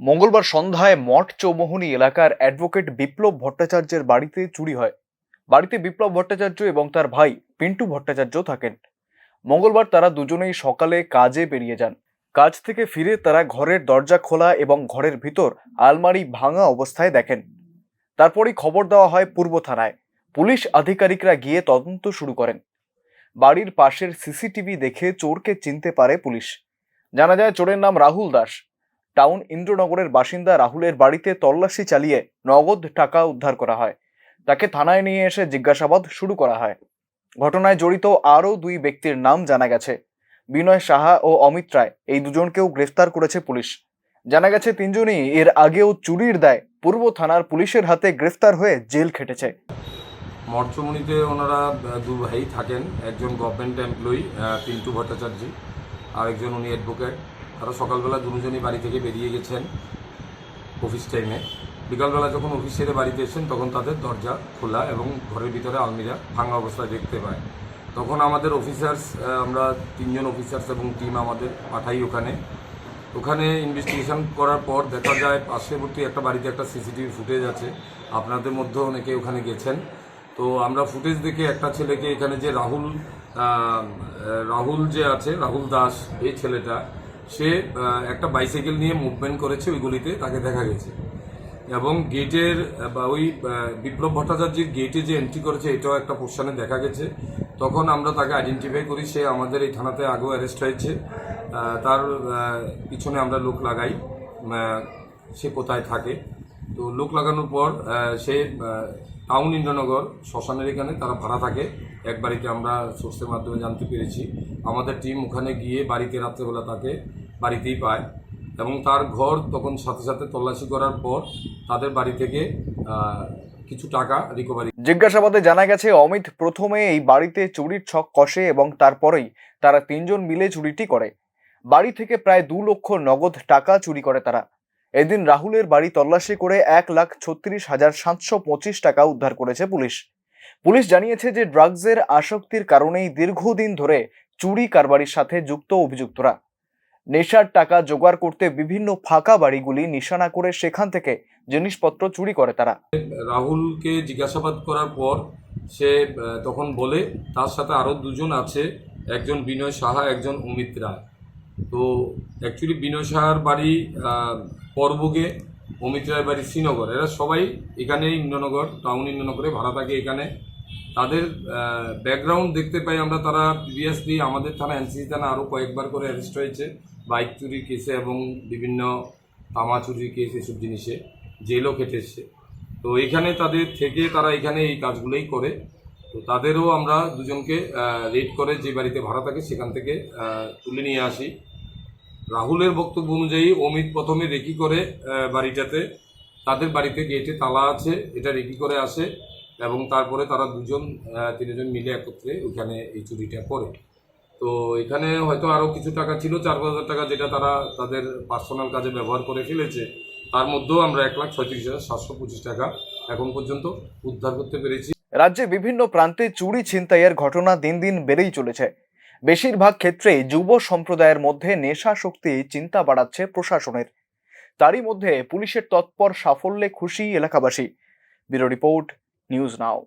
মঙ্গলবার সন্ধ্যায় মঠ চৌমোহনী এলাকার অ্যাডভোকেট বিপ্লব ভট্টাচার্যের বাড়িতে চুরি হয়। বাড়িতে বিপ্লব ভট্টাচার্য এবং তার ভাই পিন্টু ভট্টাচার্য থাকেন। মঙ্গলবার তারা দুজনেই সকালে কাজে বেরিয়ে যান। কাজ থেকে ফিরে তারা ঘরের দরজা খোলা এবং ঘরের ভিতর আলমারি ভাঙা অবস্থায় দেখেন। তারপরই খবর দেওয়া হয় পূর্ব থানায়। পুলিশ আধিকারিকরা গিয়ে তদন্ত শুরু করেন। বাড়ির পাশের সিসিটিভি দেখে চোরকে চিনতে পারে পুলিশ। জানা যায়, চোরের নাম রাহুল দাস। টাউন ইন্দ্রনগরের বাসিন্দা রাহুলের বাড়িতে তল্লাশি চালিয়ে নগদ টাকা উদ্ধার করা হয়। তাকে থানায় নিয়ে এসে জিজ্ঞাসাবাদ শুরু করা হয়। ঘটনায় জড়িত আরও দুই ব্যক্তির নাম জানা গেছে। বিনয় সাহা ও অমিত রায় এই দুজনকেও গ্রেফতার করেছে পুলিশ। জানা গেছে, তিনজনই এর আগেও চুরির দায় পূর্ব থানার পুলিশের হাতে গ্রেফতার হয়ে জেল খেটেছে। মর্চমণিতে ওনারা দু ভাই থাকেন। একজন গভর্নমেন্ট এমপ্লয়ি পিন্টু ভট্টাচার্য, আরেকজন উনি অ্যাডভোকেট তারা সকালবেলা দুজনই বাড়ি থেকে বেরিয়ে গেছেন অফিস টাইমে বিকালবেলা যখন অফিস ছেড়ে বাড়িতে এসেছেন, তখন তাদের দরজা খোলা এবং ঘরের ভিতরে আলমিরা ভাঙা অবস্থায় দেখতে পায়। তখন আমাদের অফিসার্স আমরা তিনজন অফিসার্স এবং টিম আমাদের পাঠাই ওখানে। ওখানে ইনভেস্টিগেশন করার পর দেখা যায় পার্শ্ববর্তী একটা বাড়িতে একটা সিসিটিভি ফুটেজ আছে। আপনাদের মধ্যে অনেকে ওখানে গেছেন। তো আমরা ফুটেজ দেখে একটা ছেলেকে এখানে যে রাহুল রাহুল যে আছে, রাহুল দাস, এই ছেলেটা সে একটা বাইসাইকেল নিয়ে মুভমেন্ট করেছে ওই গলিতে, তাকে দেখা গেছে। এবং গেটের, বা ওই বিপ্লব ভট্টাচার্যের গেটে যে এন্ট্রি করেছে, এটাও একটা পোর্শনে দেখা গেছে। তখন আমরা তাকে আইডেন্টিফাই করি, সে আমাদের এই থানাতে আগেও অ্যারেস্ট হয়েছে। তার পিছনে আমরা লোক লাগাই সে কোথায় থাকে। তো লোক লাগানোর পর সে টাউন ইন্দ্রনগর, শ্মশানের এখানে তারা ভাড়া থাকে। এক বাড়িতে আমরা সোর্সের মাধ্যমে জানতে পেরেছি। আমাদের টিম ওখানে গিয়ে বাড়িতে রাত্রেবেলা তাকে বাড়িতেই পায় এবং তার ঘর তখন সাথে সাথে তল্লাশি করার পর তাদের বাড়ি থেকে কিছু টাকা রিকভারি জিজ্ঞাসাবাদে জানা গেছে, অমিত প্রথমে এই বাড়িতে চুরির ছক কষে এবং তারপরেই তারা তিনজন মিলে চুরিটি করে। বাড়ি থেকে প্রায় দু লক্ষ নগদ টাকা চুরি করে তারা। এদিন রাহুলের বাড়ি তল্লাশি করে এক লাখ ছত্রিশ হাজার সাতশো পঁচিশ টাকা উদ্ধার করেছে পুলিশ। পুলিশ জানিয়েছে যে, ড্রাগসের আসক্তির কারণেই দীর্ঘদিন ধরে চুরি কারবারির সাথে যুক্ত অভিযুক্তরা। নেশার টাকা জোগাড় করতে বিভিন্ন ফাঁকা বাড়িগুলি নিশানা করে সেখান থেকে জিনিসপত্র চুরি করে তারা। রাহুলকে জিজ্ঞাসাবাদ করার পর সে তখন বলে, তার সাথে আরও দুজন আছে, একজন বিনয় সাহা, একজন অমিত রায়। তো অ্যাকচুয়ালি বিনয় সাহার বাড়ি পর্বগে অমিত রায়ের বাড়ি শ্রীনগর। এরা সবাই এখানে ইন্দ্রনগর টাউন ইন্দ্রনগরে, ভাড়া থাকে এখানে। তাদের ব্যাকগ্রাউন্ড দেখতে পাই আমরা তারা প্রিভিয়াসলি আমাদের থানা এনসিসি থানা আরও কয়েকবার করে অ্যারেস্ট হয়েছে। বাইক চুরির কেসে এবং বিভিন্ন তামা চুরির কেস এসব জিনিসে জেলও কেটেছে তো এখানে তাদের থেকে তারা এখানে এই কাজগুলোই করে। তো তাদেরও আমরা দুজনকে রেড করে যে বাড়িতে ভাড়া থাকে সেখান থেকে তুলে নিয়ে আসি। রাহুলের বক্তব্য অনুযায়ী অমিত প্রথমে রেকি করে বাড়িটাতে। তাদের বাড়িতে গেটে তালা আছে, এটা রেকি করে আসে। এবং তারপরে তারা দুজন তিনজন মিলে একত্রে ওইখানে এই চুরিটা করে। তো এখানে হয়তো আরও কিছু টাকা ছিল, চার হাজার টাকা যেটা তারা তাদের পার্সোনাল কাজে ব্যবহার করে ফেলেছে, তার মধ্যেও আমরা এক লাখ ছয়ত্রিশ হাজার সাতশো পঁচিশ টাকা এখন পর্যন্ত উদ্ধার করতে পেরেছি। রাজ্যে বিভিন্ন প্রান্তে চুরি ছিনতাইয়ের ঘটনা দিন দিন বেড়েই চলেছে। বেশিরভাগ ক্ষেত্রেই যুব সম্প্রদায়ের মধ্যে নেশাশক্তি চিন্তা বাড়াচ্ছে প্রশাসনের। তারই মধ্যে পুলিশের তৎপর সাফল্যে খুশি এলাকাবাসী। Bureau report News Now.